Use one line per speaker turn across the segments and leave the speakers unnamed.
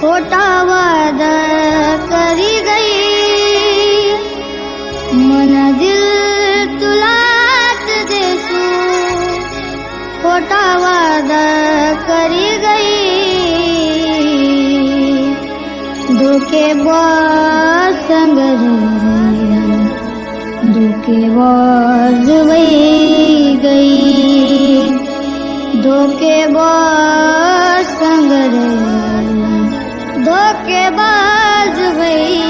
खोटा वादा करी गई। मन दिल तुलात देसू खोटा वादा करी गई। धोखे संग धोखे वही गई। धोखे बा बाज भई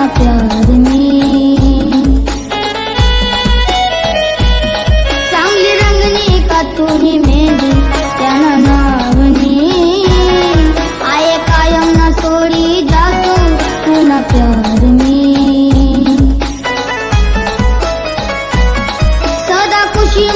इतना प्यार में चांगली रंगनी का तुम्ही मेरी त्यांना नावनी आये कायम ना सोडी जातो पुन्हा प्यार में सदा खुशी